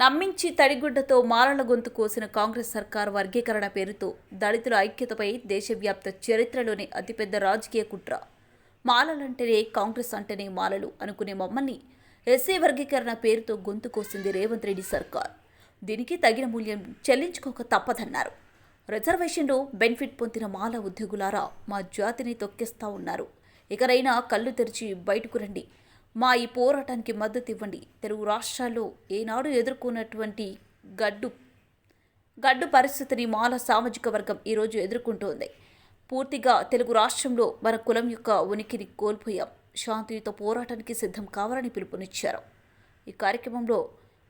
నమ్మించి తడిగుడ్డతో మాలల గొంతు కోసిన కాంగ్రెస్ సర్కార్ వర్గీకరణ పేరుతో దళితుల ఐక్యతపై దేశవ్యాప్త చరిత్రలోనే అతిపెద్ద రాజకీయ కుట్ర. మాలలంటేనే కాంగ్రెస్ అంటేనే మాలలు అనుకునే మమ్మల్ని ఎస్సీ వర్గీకరణ పేరుతో గొంతు కోసింది రేవంత్ రెడ్డి సర్కార్. దీనికి తగిన మూల్యం చెల్లించుకోక తప్పదన్నారు. రిజర్వేషన్లో బెనిఫిట్ పొందిన మాల ఉద్యోగులారా మా జాతిని తొక్కేస్తా ఉన్నారు. ఇకరైనా కళ్ళు తెరిచి బయటకు రండి. మా ఈ పోరాటానికి మద్దతు ఇవ్వండి. తెలుగు రాష్ట్రాల్లో ఏనాడు ఎదుర్కొన్నటువంటి గడ్డు గడ్డు పరిస్థితిని మాల సామాజిక వర్గం ఈరోజు ఎదుర్కొంటోంది. పూర్తిగా తెలుగు రాష్ట్రంలో మన కులం యొక్క ఉనికిని కోల్పోయాం. శాంతియుత పోరాటానికి సిద్ధం కావాలని పిలుపునిచ్చారు. ఈ కార్యక్రమంలో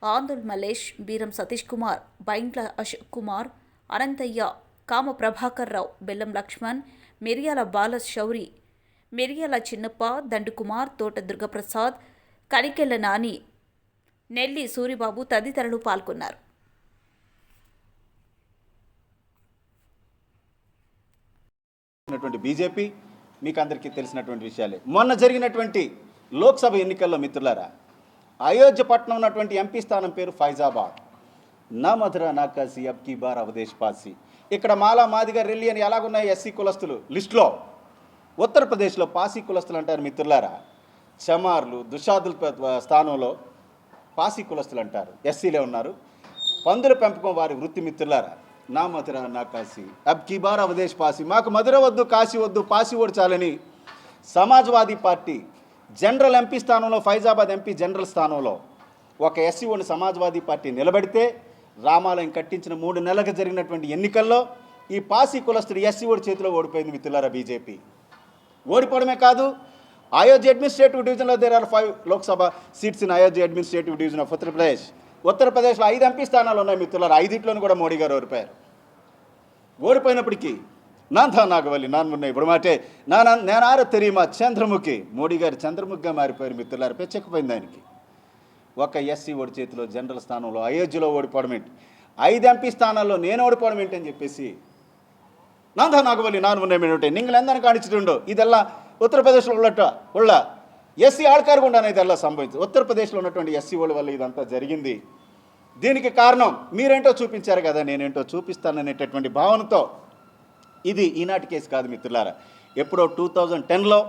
ఆందోళ్ మల్లేష్ బీరం సతీష్ కుమార్ బైంట్ల అశోక్ కుమార్ అనంతయ్య కామ ప్రభాకర్ రావు బెల్లం లక్ష్మణ్ మిరియాల బాల శౌరి మిరియాల చిన్నప్ప దండుకుమార్ తోట దుర్గప్రసాద్ కనికెళ్ళ నాని నెల్లి సూరిబాబు తదితరులు పాల్గొన్నారు. బీజేపీ మీకు అందరికీ తెలిసినటువంటి విషయాలే. మొన్న జరిగినటువంటి లోక్సభ ఎన్నికల్లో మిత్రులారా అయోధ్య పట్నం ఉన్నటువంటి ఎంపీ స్థానం పేరు ఫైజాబాద్. నా మధుర నా కాశీ బార్ అవదేశ్ పాసి ఇక్కడ మాలా మాదిగా రెల్లి అని ఎలాగున్నాయి ఎస్సీ కులస్తులు? లిస్టులో. ఉత్తరప్రదేశ్లో పాసీ కులస్తులు అంటారు మిత్రులారా. చమార్లు దుషాదుల స్థానంలో పాసీ కులస్తులు అంటారు. ఎస్సీలే ఉన్నారు. పందుల పెంపకం వారి వృత్తి మిత్రులారా. నా మధుర నా కాశీ. అబ్ కిబార్ అవదేశ్ పాసి. మాకు మధుర వద్దు కాశీ వద్దు పాసి ఓడ్చాలని సమాజ్వాదీ పార్టీ జనరల్ ఎంపీ స్థానంలో ఫైజాబాద్ ఎంపీ జనరల్ స్థానంలో ఒక ఎస్సీ ఓని సమాజ్వాదీ పార్టీ నిలబెడితే రామాలయం కట్టించిన మూడు నెలలకు జరిగినటువంటి ఎన్నికల్లో ఈ పాసి కులస్తుడు ఎస్సీ ఓడి చేతిలో ఓడిపోయింది మిత్రులారా బీజేపీ. ఓడిపోవడమే కాదు అయోధ్య అడ్మినిస్ట్రేటివ్ డివిజన్లో there are five Lok Sabha seats in Ayodhya administrative division of Uttar Pradesh ఉత్తరప్రదేశ్లో ఐదు ఎంపీ స్థానాలు ఉన్నాయి మిత్రులారు. ఐదిట్లోనూ కూడా మోడీ గారు ఓడిపోయారు. ఓడిపోయినప్పటికీ నాథా నాగవల్లి నాన్మున్న ఇప్పుడు మాటే నా నేనార తెలియమా చంద్రముఖి మోడీ గారు చంద్రముఖిగా మారిపోయారు మిత్రులారు. పెచ్చకపోయింది ఆయనకి. ఒక ఎస్సీ ఓడి చేతిలో జనరల్ స్థానంలో అయోధ్యలో ఓడిపోవడం ఏంటి? ఐదు ఎంపీ స్థానాల్లో నేను ఓడిపోవడం ఏంటని చెప్పేసి நான் தான் నాన్ நான் முன்னே மின்னுட்டேன் நீங்கள் எந்தான காணிச்சிட்டுண்டோ இதெல்லாம் ఉత్తరప్రదేశ్లో ఉన్నట్టు వాళ్ళ ఎస్సీ ఆడకారు గుండానే ఇది అలా సంభవించింది ఉత్తరప్రదేశ్లో ఉన్నటువంటి ఎస్సీ వాళ్ళ వల్ల ఇదంతా జరిగింది. దీనికి కారణం మీరేంటో చూపించారు కదా నేనేంటో చూపిస్తాననేటటువంటి భావనతో ఇది ఈనాటి కేసు కాదు మిత్రులారా. ఎప్పుడో టూ థౌజండ్ టెన్లో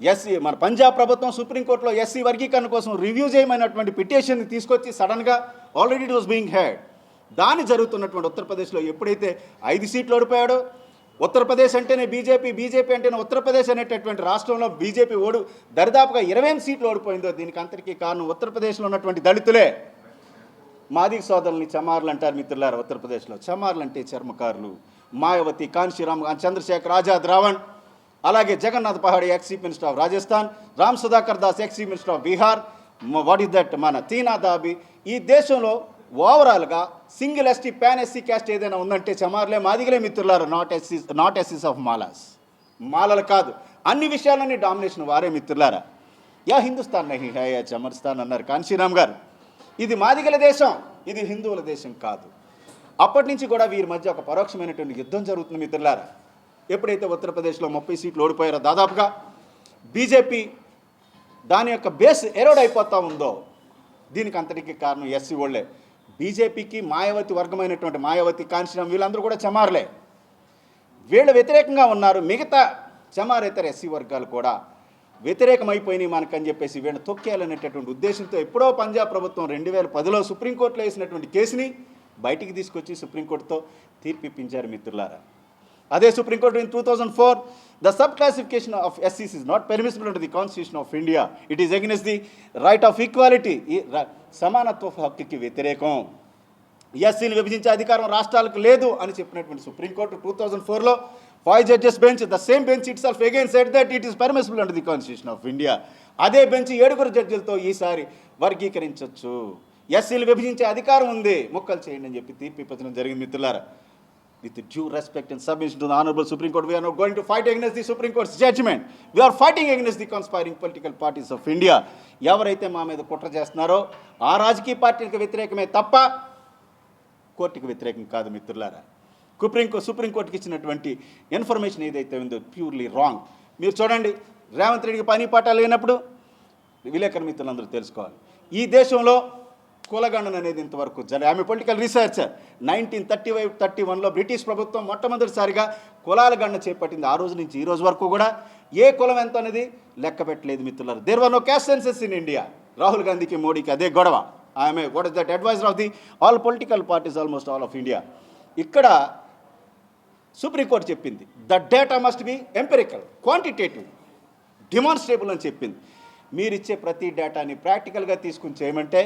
ఎస్సీ మన పంజాబ్ ప్రభుత్వం సుప్రీంకోర్టులో ఎస్సీ వర్గీకరణ కోసం రివ్యూ చేయమైనటువంటి పిటిషన్ని తీసుకొచ్చి సడన్గా already it was being heard దాని జరుగుతున్నటువంటి ఉత్తరప్రదేశ్లో ఎప్పుడైతే ఐదు సీట్లు ఓడిపోయాడో ఉత్తరప్రదేశ్ అంటేనే బీజేపీ బీజేపీ అంటేనే ఉత్తరప్రదేశ్ అనేటటువంటి రాష్ట్రంలో బీజేపీ ఓడు దరిదాపుగా ఇరవై సీట్లు ఓడిపోయిందో దీనికి అంతటికీ కారణం ఉత్తరప్రదేశ్లో ఉన్నటువంటి దళితులే. మాది సోదరుల్ని చమార్లు అంటారు మిత్రులారు ఉత్తరప్రదేశ్లో. చమార్లు అంటే చర్మకారులు. మాయావతి కాన్శీరామ్ చంద్రశేఖర్ ఆజాద్ రావణ్. అలాగే Jagannath Pahadi ex chief minister of Rajasthan. Ram Sudhakar Das ex chief minister of Bihar. What is that? మన తీనా దాబి. ఈ దేశంలో ఓవరాల్గా సింగిల్ ఎస్టీ ప్యాన్ ఎస్సీ క్యాస్ట్ ఏదైనా ఉందంటే చమార్లే మాదిగలే మిత్రులారు నాట్ ఎస్సీ నాట్ ఎస్సీస్ ఆఫ్ మాలాస్. మాలలు కాదు అన్ని విషయాలన్నీ డామినేషన్ వారే మిత్రులారా. యా హిందుస్థాన్ నహి హై యా చమర్స్థాన్ అన్నారు కాంశీరామ్ గారు. ఇది మాదిగల దేశం ఇది హిందువుల దేశం కాదు. అప్పటి నుంచి కూడా వీరి మధ్య ఒక పరోక్షమైనటువంటి యుద్ధం జరుగుతుంది మిత్రులారా. ఎప్పుడైతే ఉత్తరప్రదేశ్లో ముప్పై సీట్లు ఓడిపోయారో దాదాపుగా బీజేపీ దాని యొక్క బేస్ ఎరోడ్ అయిపోతూ ఉందో దీనికి అంతటికి కారణం ఎస్సీ ఓళ్ళే బీజేపీకి మాయావతి వర్గమైనటువంటి మాయావతి కాంశీరామ్ వీళ్ళందరూ కూడా చమారలే. వీళ్ళు వ్యతిరేకంగా ఉన్నారు. మిగతా చమారేతర ఎస్సీ వర్గాలు కూడా వ్యతిరేకమైపోయినాయి మనకని చెప్పేసి వీళ్ళని తొక్కేయాలనేటటువంటి ఉద్దేశంతో ఎప్పుడో పంజాబ్ ప్రభుత్వం రెండు వేల పదిలో సుప్రీంకోర్టులో వేసినటువంటి కేసుని బయటికి తీసుకొచ్చి సుప్రీంకోర్టుతో తీర్పిప్పించారు మిత్రులారా. అదే supreme court in two thousand four the sub classification of ఎస్సీస్ is not permissible and the constitution of India it is against the right of equality ఈ ర- సమానత్వ హక్కుకి వ్యతిరేకం. ఎస్సీని విభజించే అధికారం రాష్ట్రాలకు లేదు అని చెప్పినటువంటి సుప్రీంకోర్టు టూ థౌజండ్ ఫోర్లో five judges bench the same bench itself again said that it is permissible and the constitution of India అదే బెంచ్ ఏడుగురు జడ్జిలతో ఈసారి వర్గీకరించవచ్చు ఎస్సీలు విభజించే అధికారం ఉంది. ముక్కలు చేయండి అని చెప్పి తీర్పు ఇప్పించడం జరిగింది మిత్రులారా. With due respect and submission to the Honorable Supreme Court, we are not going to fight against the Supreme Court's judgment. We are fighting against the conspiring political parties of India. ఎవరైతే మా మీద కుట్ర చేస్తున్నారో ఆ రాజకీయ పార్టీలకు వ్యతిరేకమే తప్ప కోర్టుకు వ్యతిరేకం కాదు మిత్రులారా సుప్రీం సుప్రీంకోర్టుకి ఇచ్చినటువంటి ఇన్ఫర్మేషన్ ఏదైతే ఉందో ప్యూర్లీ రాంగ్ మీరు చూడండి రేవంత్ రెడ్డికి పని పాట లేనప్పుడు విలేకరు మిత్రులందరూ తెలుసుకోవాలి ఈ దేశంలో కులగణన అనేది ఇంతవరకు జరి ఆమె political researcher nineteen thirty five thirty వన్లో బ్రిటిష్ ప్రభుత్వం మొట్టమొదటిసారిగా కులాల గణన చేపట్టింది. ఆ రోజు నుంచి ఈ రోజు వరకు కూడా ఏ కులం ఎంత అనేది లెక్క పెట్టలేదు మిత్రులారు. There were no caste census in India Rahul గాంధీకి మోడీకి అదే గొడవ. ఆమె what is that advisor of the all political parties almost all of India ఇక్కడ సుప్రీంకోర్టు చెప్పింది. The data must be empirical quantitative demonstrable అని చెప్పింది. మీరు ఇచ్చే ప్రతి డేటాని ప్రాక్టికల్గా తీసుకుని చేయమంటే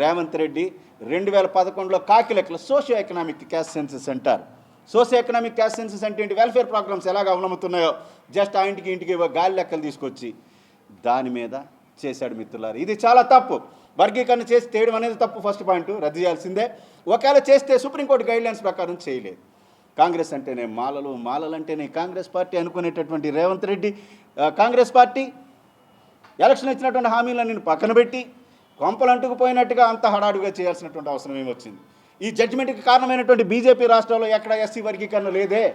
రేవంత్ రెడ్డి రెండు వేల పదకొండులో కాకి లెక్కలు సోషియో ఎకనామిక్ క్యాష్ సెన్సెస్ అంటారు సోషియో ఎకనామిక్ క్యాస్ట్ సెన్సెస్ అంటే ఏంటి? వెల్ఫేర్ ప్రోగ్రామ్స్ ఎలాగ అవలముతున్నాయో జస్ట్ ఆ ఇంటికి ఇంటికి గాలి లెక్కలు తీసుకొచ్చి దాని మీద చేశాడు మిత్రులారు. ఇది చాలా తప్పు. వర్గీకరణ చేసి చేయడం అనేది తప్పు ఫస్ట్ పాయింట్. రద్దు చేయాల్సిందే. ఒకవేళ చేస్తే సుప్రీంకోర్టు గైడ్లైన్స్ ప్రకారం చేయలేదు. కాంగ్రెస్ అంటేనే మాలలు మాలలు అంటేనే కాంగ్రెస్ పార్టీ అనుకునేటటువంటి రేవంత్ రెడ్డి. కాంగ్రెస్ పార్టీ ఎలక్షన్ ఇచ్చినటువంటి హామీలను పక్కన పెట్టి కొంపలు అంటుకుపోయినట్టుగా అంత హడాడుగా చేయాల్సినటువంటి అవసరం ఏమొచ్చింది? ఈ జడ్జిమెంట్కి కారణమైనటువంటి బీజేపీ రాష్ట్రాల్లో ఎక్కడ ఎస్సీ వర్గీకరణ లేదే.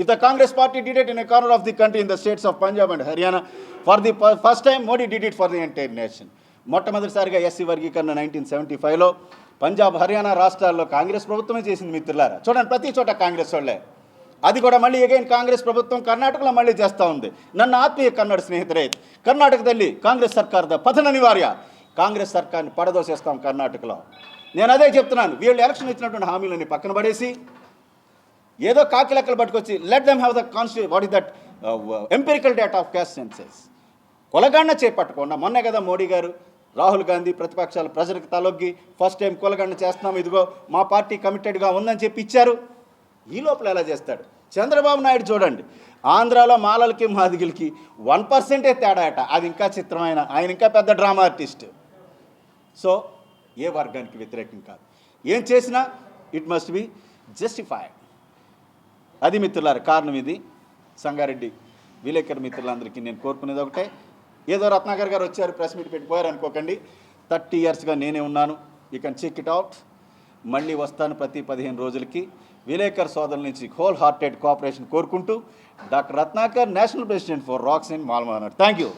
If the Congress party did it in a corner of the country in the states of Punjab and Haryana, for the fir- first time Modi did it for the entire nation. మొట్టమొదటిసారిగా SC వర్గీకరణ nineteen seventy ఫైవ్లో పంజాబ్ హర్యానా రాష్ట్రాల్లో కాంగ్రెస్ ప్రభుత్వమే చేసింది మిత్రులారా. చూడండి ప్రతి చోట కాంగ్రెస్ వాళ్ళే. అది కూడా మళ్ళీ ఎగైన్ కాంగ్రెస్ ప్రభుత్వం కర్ణాటకలో మళ్ళీ చేస్తూ ఉంది. నన్ను ఆత్మీయ కన్నడ స్నేహితులే కర్ణాటక తల్లి కాంగ్రెస్ ಸರ್ಕಾರದ పతన ಅನಿವಾರ್ಯ కాంగ్రెస్ సర్కార్ని పడదోసేస్తాం కర్ణాటకలో. నేను అదే చెప్తున్నాను. వీళ్ళు ఎలక్షన్ ఇచ్చినటువంటి హామీలని పక్కన పడేసి ఏదో కాకి లెక్కలు పట్టుకొచ్చి let them have the consti what is that empirical data of caste census కొలగాండ చేపట్టకుండా మొన్నే కదా మోడీ గారు రాహుల్ గాంధీ ప్రతిపక్షాలు ప్రజలకు తలొగ్గి ఫస్ట్ టైం కొలగండ చేస్తున్నాం ఇదిగో మా పార్టీ కమిటెడ్గా ఉందని చెప్పి ఇచ్చారు. ఈ లోపల ఎలా చేస్తాడు? చంద్రబాబు నాయుడు చూడండి. ఆంధ్రాలో మాలలకి మాదిగులకి వన్ పర్సెంటే తేడా అట. అది ఇంకా చిత్రమైన ఆయన ఇంకా పెద్ద డ్రామా ఆర్టిస్ట్. సో ఏ వర్గానికి వ్యతిరేకం కాదు. ఏం చేసినా ఇట్ మస్ట్ బి జస్టిఫైడ్. అది మిత్రులారు కారణం ఇది. సంగారెడ్డి విలేకరు మిత్రులందరికీ నేను కోరుకునేది ఒకటే. ఏదో రత్నాకర్ గారు వచ్చారు ప్రెస్ మీట్ పెట్టిపోయారు అనుకోకండి. థర్టీ ఇయర్స్గా నేనే ఉన్నాను. You can check it out. మళ్ళీ వస్తాను ప్రతి పదిహేను రోజులకి. విలేకర్ సోదరుల నుంచి హోల్ హార్టెడ్ కోఆపరేషన్ కోరుకుంటూ doctor Ratnakar national president for racks in మాల్మానర్ థ్యాంక్ యూ